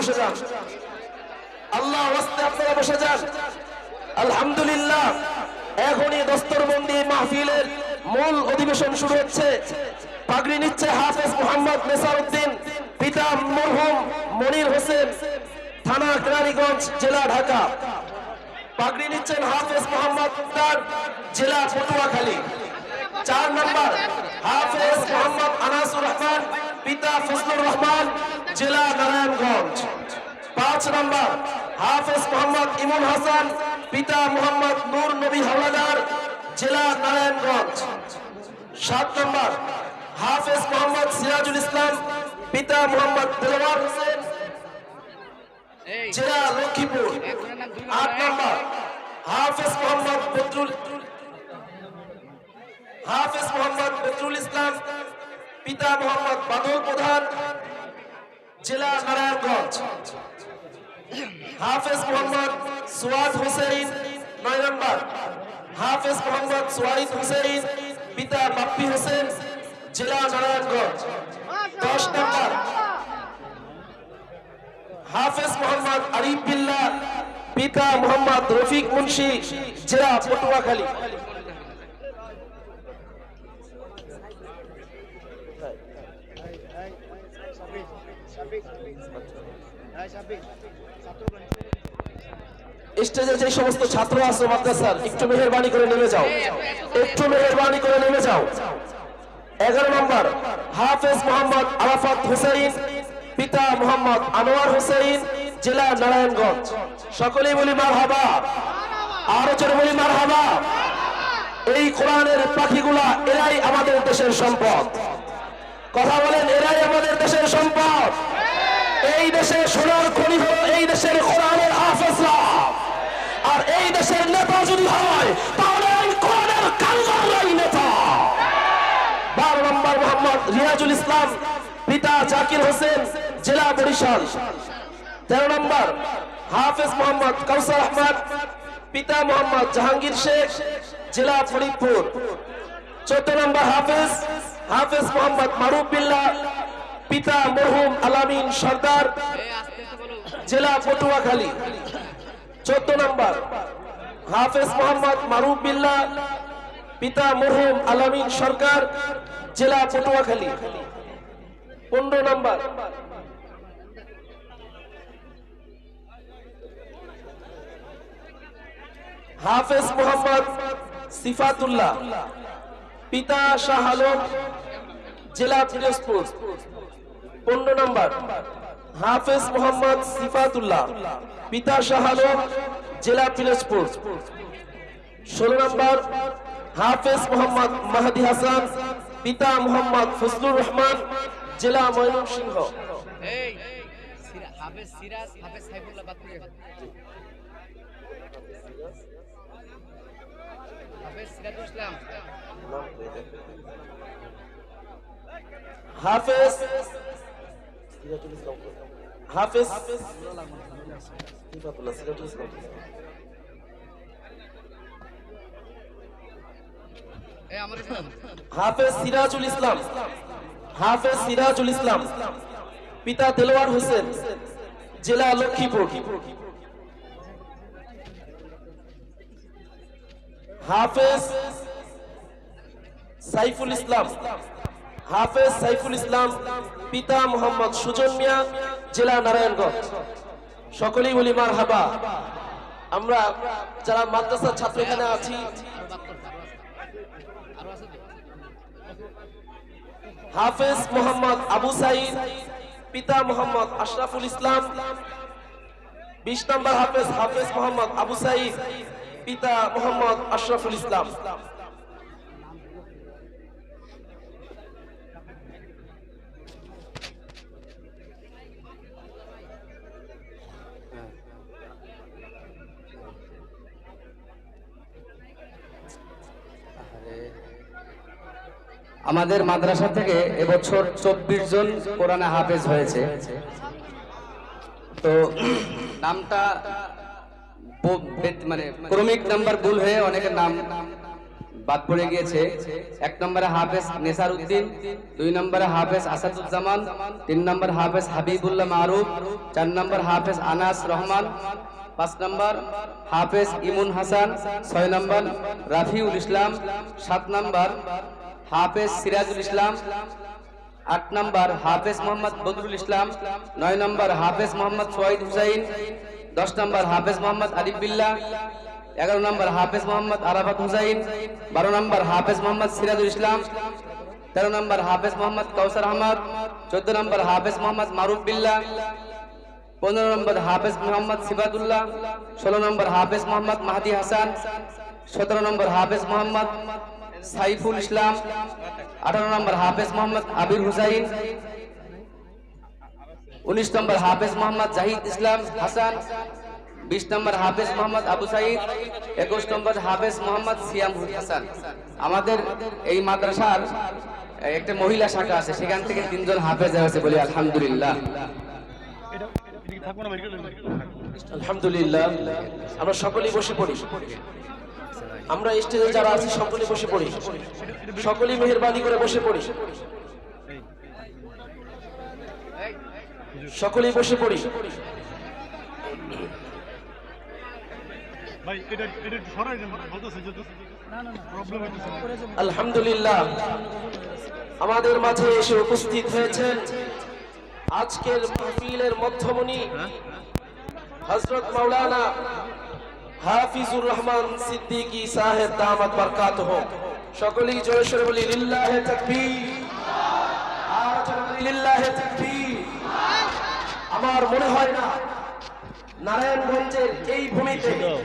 বসে যান। আল্লাহ ওয়াস্তে আপনারা বসে যান। আলহামদুলিল্লাহ, এখনই দস্তরবন্দি মাহফিলের মূল অধিবেশন শুরু হচ্ছে। পাগড়ি নিচ্ছে হাফেজ মোহাম্মদ নেসারউদ্দিন, পিতা মরহুম মনির হোসেন, থানা কেরানীগঞ্জ, জেলা ঢাকা। পাগড়ি নিচ্ছেন হাফেজ মোহাম্মদ তার জেলা পটুয়াখালী। চার নম্বর, হাফেজ মোহাম্মদ আনাসুর রহমান, পিতা ফজলুর রহমান, জেলা নারায়ণগঞ্জ। পাঁচ নম্বর হাফেজ মোহাম্মদ ইমন হাসান, পিতা মোহাম্মদ নূর নবী হাওলাদার, জেলা নারায়ণগঞ্জ। সাত নম্বর হাফেজ মোহাম্মদ সিরাজুল ইসলাম, পিতা মোহাম্মদ দেলোয়ার হোসেন, জেলা লক্ষ্মীপুর। আট নম্বর হাফেজ মোহাম্মদ বদরুল হাফেজ মোহাম্মদ বদরুল ইসলাম, পিতা মোহাম্মদ বাদল প্রধান, জেলা নারায়ণগঞ্জ। হাফেজ মোহাম্মদ সুয়াদ হোসেন নয় নম্বর। হাফেজ মোহাম্মদ সোয়ারিদ হোসেন পিতা বাপ্পি হোসেন, জেলা নারায়ণগঞ্জ। দশ নম্বর। হাফেজ মোহাম্মদ আরিফ বিল্লাহ পিতা মোহাম্মদ রফিক মুন্সি, জেলা পটুয়াখালী। স্টেজে যে সমস্ত ছাত্র আছে মাদ্রাসার, একটু মেহরবানি করে নেমে যাও। একটু মেহরবানি করে নেমে যাও। এগারো নম্বর, হাফেজ মোহাম্মদ আরাফাত হুসাইন, পিতা মোহাম্মদ আনোয়ার হুসাইন, জেলা নারায়ণগঞ্জ। সকলেই বলি মার হাবা আরও জোরে বলি মার হাবা এই কোরআনের পাখিগুলা এরাই আমাদের দেশের সম্পদ। কথা বলেন, এরাই আমাদের দেশের সম্পদ। এই দেশের সোনার খনি হলো এই দেশের কোরআনের হাফেজরা আর এই দেশের নেতা যদি হয়, তাহলে কোরআনের কারিগররাই নেতা। বারো নম্বর মোহাম্মদ রিয়াজুল ইসলাম, পিতা জাকির হোসেন, জেলা বরিশাল। তেরো নম্বর হাফেজ মোহাম্মদ কাউসার আহমদ, পিতা মোহাম্মদ জাহাঙ্গীর শেখ, জেলা ফরিদপুর। চোদ্দ নম্বর হাফেজ হাফেজ মোহাম্মদ মারুফ বিল্লাহ পিতা মরহুম আলামিন সর্দার জেলা পটুয়াখালী চোদ্দ নম্বর হাফেজ মোহাম্মদ মারুফ বিল্লাহ পিতা মরহুম আলামিন সরকার জেলা পটুয়াখালী। পনেরো নম্বর। হাফেজ মোহাম্মদ সিফাতুল্লাহ পিতা শাহ আলম জেলা পিরোজপুর। পনেরো নম্বর, হাফেজ মোহাম্মদ সিফাতুল্লাহ, পিতা শাহ জেলা পিরোজপুর। ষোলো নম্বর, হাফেজ মোহাম্মদ মাহাদি হাসান, পিতা মোহাম্মদ ফজলুর রহমান, জেলা এই, সিরা- হাফেজ সিরাজ ইসলাম। হাফেজ হাফেজ সিরাজুল ইসলাম হাফেজ সিরাজুল ইসলাম পিতা দেলোয়ার হোসেন, জেলা লক্ষ্মীপুর। হাফেজ সাইফুল ইসলাম। হাফেজ সাইফুল ইসলাম, পিতা মোহাম্মদ সুজন মিয়া, জেলা নারায়ণগঞ্জ। সকলেই বলি মার হাবা আমরা যারা মাদ্রাসার ছাত্র এখানে আছি, হাফেজ মোহাম্মদ আবু সাইদ, পিতা মোহাম্মদ আশরাফুল ইসলাম, বিশ নম্বর হাফেজ হাফেজ মোহাম্মদ আবু সাইদ, পিতা মোহাম্মদ আশরাফুল ইসলাম। আমাদের মাদ্রাসা থেকে এবছর চব্বিশ জন কোরআনে হাফেজ হয়েছে। তো নামটা মানে ক্রমিক নাম্বার ভুল হয়ে অনেকের নাম বাদ পড়ে গিয়েছে। এক নম্বরে হাফেজ নেসার উদ্দিন দুই নম্বরে হাফেজ আসাদুজ্জামান, তিন নম্বর হাফেজ হাবিবুল্লাহ মারুফ, চার নম্বর হাফেজ আনাস রহমান, পাঁচ নম্বর হাফেজ ইমুন হাসান, ছয় নম্বর রাফিউল ইসলাম, সাত নম্বর হাফেজ সিরাজুল ইসলাম আট নম্বর হাফেজ মোহাম্মদ বদরুল ইসলাম নয় নম্বর হাফেজ মোহাম্মদ সোয়াইদ হুসাইন দশ নম্বর হাফেজ মোহাম্মদ আরিফ বিল্লাহ এগারো নম্বর হাফেজ মোহাম্মদ আরাফাত হুসাইন বারো নম্বর হাফেজ মোহাম্মদ সিরাজুল ইসলাম তেরো নম্বর হাফেজ মোহাম্মদ কৌসার আহমদ চোদ্দ নম্বর হাফেজ মোহাম্মদ মারুফ বিল্লাহ পনেরো নম্বর হাফেজ মোহাম্মদ সিবাদুল্লাহ ষোলো নম্বর হাফেজ মোহাম্মদ মাহাদি হাসান সতেরো নম্বর হাফেজ মোহাম্মদ সাইফুল ইসলাম আঠারো নম্বর হাফেজ মোহাম্মদ আবির হুসাইন উনিশ নম্বর হাফেজ মোহাম্মদ জাহিদ ইসলাম হাসান বিশ নম্বর হাফেজ মোহাম্মদ আবু সাইদ একুশ নম্বর হাফেজ মোহাম্মদ সিয়াম হাসান। আমাদের এই মাদ্রাসার একটা মহিলা শাখা আছে সেখান থেকে তিনজন হাফেজ আছে বলি আলহামদুলিল্লাহ। আলহামদুলিল্লাহ আমরা সকলেই বসে পড়ি। আমরা স্টেজে যারা আছি সকলেই বসে পড়ি। সকলেই মেহরবানি করে বসে পড়ি। সকলেই বসে পড়ি। ভাই এটা এটা একটু সরাই দেন বলতেছে যে প্রবলেম হইতেছে। আলহামদুলিল্লাহ। আমাদের মাঝে এসে উপস্থিত হয়েছেন আজকের মাহফিলের মধ্যমণি হজরত মাওলানা হাফিজুর রহমান সিদ্দিকী সাহেব দামাত বরকাত সকলেই জোরে সোরে বলি, লিল্লাহে তাকবীর। আর লিল্লাহে তাকবীর। আমার মনে হয় না, নারায়ণগঞ্জের এই ভূমিতে